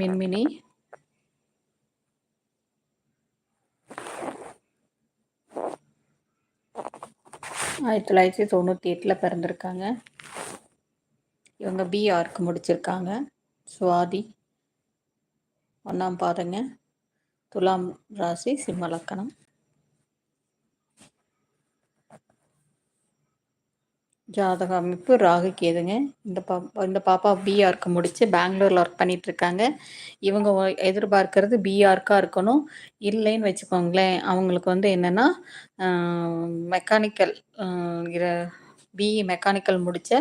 மின்மினி. ஆயிரத்தி தொள்ளாயிரத்தி தொண்ணூற்றி எட்டில் பிறந்திருக்காங்க. இவங்க பிஆர்க்கு முடிச்சிருக்காங்க. சுவாதி ஒன்றாம் பாதங்க துலாம் ராசி சிம்மலக்கணம் ஜாதக அமைப்பு ராகு கேதுங்க. இந்த பா இந்த பாப்பா பிஆர்க்கு முடித்து பெங்களூரில் ஒர்க் பண்ணிட்டு இருக்காங்க இவங்க எதிர்பார்க்கறது பிஆர்க்காக இருக்கணும். இல்லைன்னு வச்சுக்கோங்களேன் அவங்களுக்கு வந்து என்னென்னா மெக்கானிக்கல் பிஇ மெக்கானிக்கல் முடித்த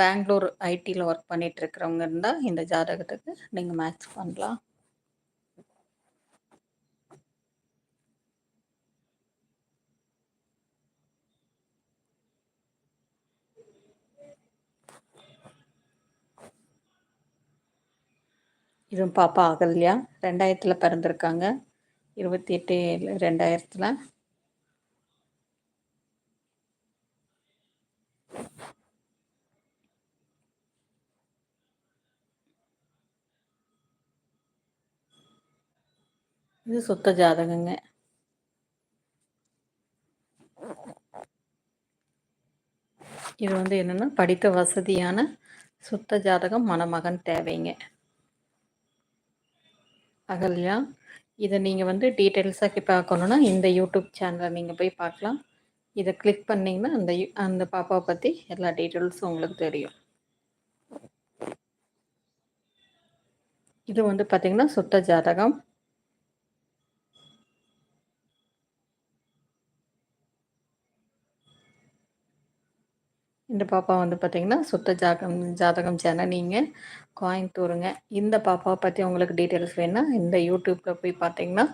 பெங்களூர் ஐடியில் ஒர்க் பண்ணிட்டு இருக்கிறவங்க இருந்தால் இந்த ஜாதகத்துக்கு நீங்கள் மேட்ச் பண்ணலாம். இதுவும் பாப்பா அகல்யா ரெண்டாயிரத்தில் பிறந்திருக்காங்க. இருபத்தி எட்டு ரெண்டாயிரத்தில். இது சுத்த ஜாதகங்க. இது வந்து என்னென்னா படித்த வசதியான சுத்த ஜாதகம் மணமகன் தேவைங்க. அகல்யா இதை நீங்கள் வந்து டீட்டெயில்ஸாக பார்க்கணுன்னா இந்த யூடியூப் சேனலை நீங்கள் போய் பார்க்கலாம். இதை கிளிக் பண்ணிங்கன்னா அந்த அந்த பாப்பாவை பற்றி எல்லா டீட்டெயில்ஸும் உங்களுக்கு தெரியும். இது வந்து பார்த்திங்கன்னா சுத்த ஜாதகம். இந்த பாப்பா வந்து பார்த்திங்கன்னா சுத்த ஜாதகம் ஜாதகம் சேனல். நீங்கள் கோயம்புத்தூருங்க இந்த பாப்பாவை பற்றி உங்களுக்கு டீட்டெயில்ஸ் வேணுன்னா இந்த யூடியூப்பில் போய் பார்த்தீங்கன்னா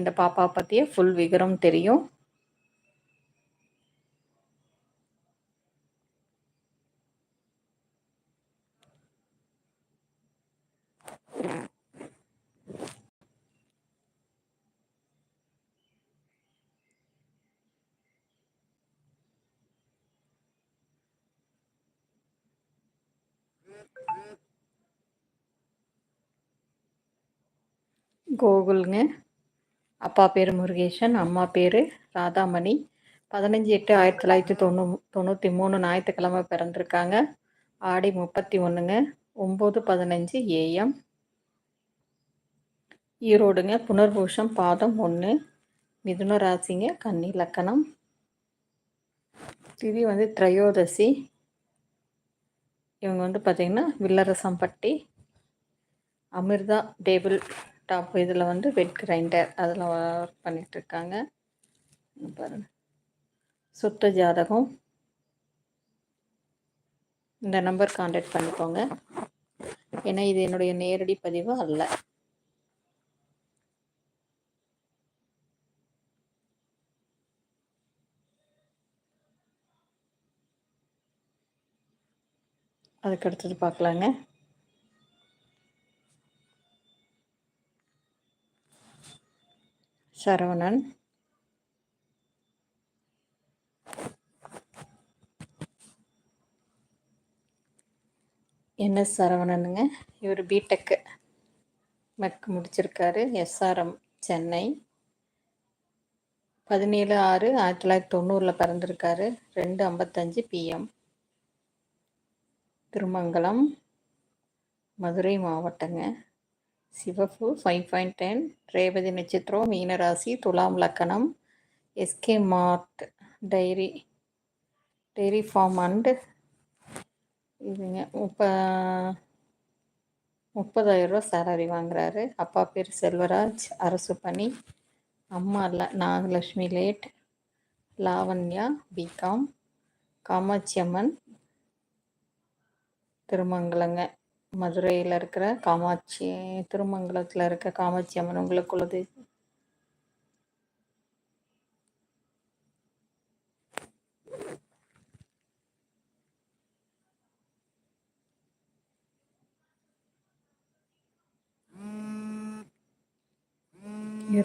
இந்த பாப்பாவை பற்றிய ஃபுல் விவரம் தெரியும். கோகுல்ங்க அப்பா பேர் முருகேசன் அம்மா பேர் ராதாமணி. பதினஞ்சு எட்டு ஆயிரத்தி தொள்ளாயிரத்தி தொண்ணூ தொண்ணூற்றி மூணு ஞாயிற்றுக்கிழமை பிறந்திருக்காங்க. ஆடி முப்பத்தி ஒன்றுங்க ஒம்பது பதினஞ்சு ஏஎம் ஈரோடுங்க. புனர்பூஷம் பாதம் ஒன்று மிதுன ராசிங்க. கன்னி லக்கணம். திதி வந்து திரையோதசி. இவங்க வந்து பார்த்திங்கன்னா வில்லரசம்பட்டி அமிர்தா டேபிள் டாப் இதில் வந்து வெட் கிரைண்டர் அதில் ஒர்க் பண்ணிகிட்ருக்காங்க பாருங்கள் சுத்த ஜாதகம். இந்த நம்பர் காண்டாக்ட் பண்ணிக்கோங்க. ஏன்னா இது என்னுடைய நேரடி பதிவு அல்ல. அதுக்கு அடுத்தது பார்க்கலாங்க. சரவணன். என்எஸ் சரவணனுங்க? இவர் பிடெக்கு மெக் முடிச்சிருக்காரு. எஸ்ஆர்எம் சென்னை. பதினேழு ஆறு ஆயிரத்தி தொள்ளாயிரத்தி தொண்ணூறில் பிறந்திருக்காரு. ரெண்டு ஐம்பத்தஞ்சு பிஎம் திருமங்கலம் மதுரை மாவட்டங்க. சிவப்பு ஃபைவ் பாயிண்ட் டென் ரேவதி நட்சத்திரம் மீனராசி துலாம் லக்கணம் SK Mart dairy dairy farm and இதுங்க முப்ப முப்பதாயிரரூவா சேலரி வாங்குறாரு. அப்பா பேர் செல்வராஜ் அரசு பணி. அம்மா இல்லை நாகலட்சுமி லேட் லாவண்யா பிகாம் காமாட்சி அம்மன் திருமங்கலங்க. மதுரையில் இருக்கிற காமாட்சி திருமங்கலத்தில் இருக்க காமாட்சி அம்மன் உங்களுக்கு உள்ளது.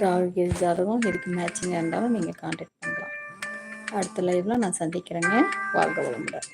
ராகு ஜாதகம் இதுக்கு மேட்சிங்காக இருந்தாலும் நீங்கள் காண்டாக்ட் பண்ணலாம். அடுத்த லைவில் நான் சந்திக்கிறேங்க. வாழ்க வளமுடன்.